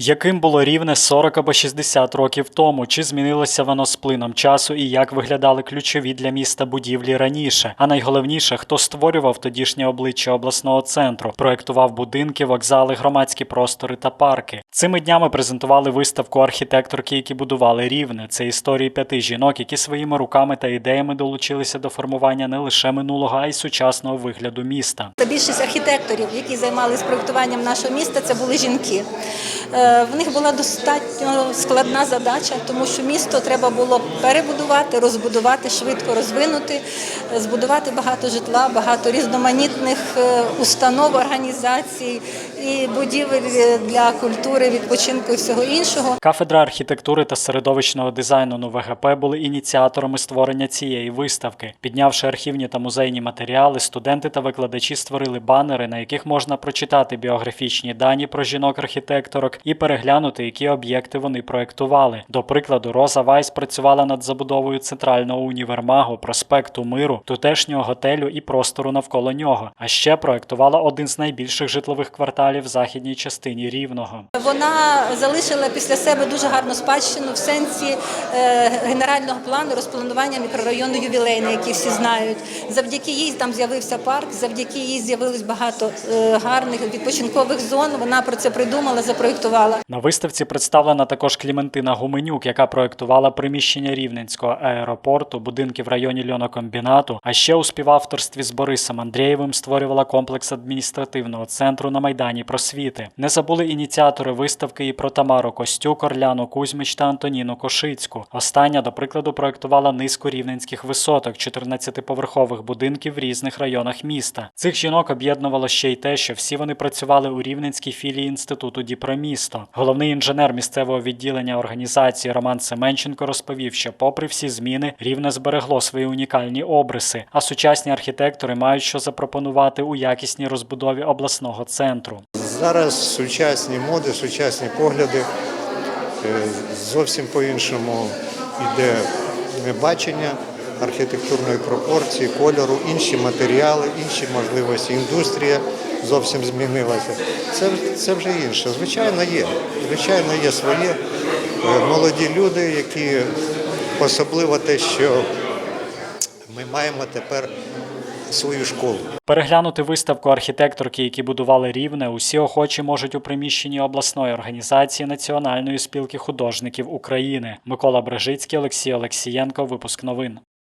Яким було рівне 40 або 60 років тому? Чи змінилося воно з плином часу і як виглядали ключові для міста будівлі раніше? А найголовніше, хто створював тодішнє обличчя обласного центру, проектував будинки, вокзали, громадські простори та парки. Цими днями презентували виставку архітекторки, які будували рівне. Це історії п'яти жінок, які своїми руками та ідеями долучилися до формування не лише минулого, а й сучасного вигляду міста. Та більшість архітекторів, які займалися проєктуванням нашого міста, це були жінки. Е, В них була достатньо складна задача, тому що місто треба було перебудувати, розбудувати, швидко розвинути, е, збудувати багато житла, багато різноманітних е, установ, організацій і будівель для культури, відпочинку і всього іншого. Кафедра архітектури та середовищного дизайну НУВГП були ініціаторами створення цієї виставки. Піднявши архівні та музейні матеріали, студенти та викладачі створили банери, на яких можна прочитати біографічні дані про жінок-архітекторок і переглянути, які об'єкти вони проектували. До прикладу, Роза Вайс працювала над забудовою центрального універмагу, проспекту Миру, тутешнього готелю і простору навколо нього. А ще проектувала один з найбільших житлових кварталів в західній частині Рівного. Вона залишила після себе дуже гарну спадщину в сенсі е, генерального плану розпланування мікрорайону ювілейний, який всі знають. Завдяки їй там з'явився парк, завдяки їй з'явилось багато е, гарних відпочинкових зон. Вона про це придумала, запроєктувала. На виставці представлена також Кліментина Гуменюк, яка проектувала приміщення Рівненського аеропорту, будинки в районі льонокомбінату, а ще у співавторстві з Борисом Андрієвим створювала комплекс адміністративного центру на Майдані Просвіти. Не забули ініціатори виставки і про Тамару Костюк, Орляну Кузьмич та Антоніну Кошицьку. Остання, до прикладу, проектувала низку рівненських висоток, 14-поверхових будинків в різних районах міста. Цих жінок об'єднувало ще й те, що всі вони працювали у рівненській філії інституту Діпромісто. Головний інженер місцевого відділення організації Роман Семенченко розповів, що, попри всі зміни, рівне зберегло свої унікальні обриси, а сучасні архітектори мають що запропонувати у якісній розбудові обласного центру. Зараз сучасні моди, сучасні погляди е, зовсім по-іншому йде бачення архітектурної пропорції, кольору, інші матеріали, інші можливості. Індустрія зовсім змінилася. Це, це вже інше. Звичайно, є. Звичайно, є своє Е, молоді люди, які особливо те, що ми маємо тепер свою школу. Переглянути виставку архітекторки, які будували рівне, усі охочі можуть у приміщенні обласної організації Національної спілки художників України. Микола Брежицький, Олексій Олексієнко. Випуск новин.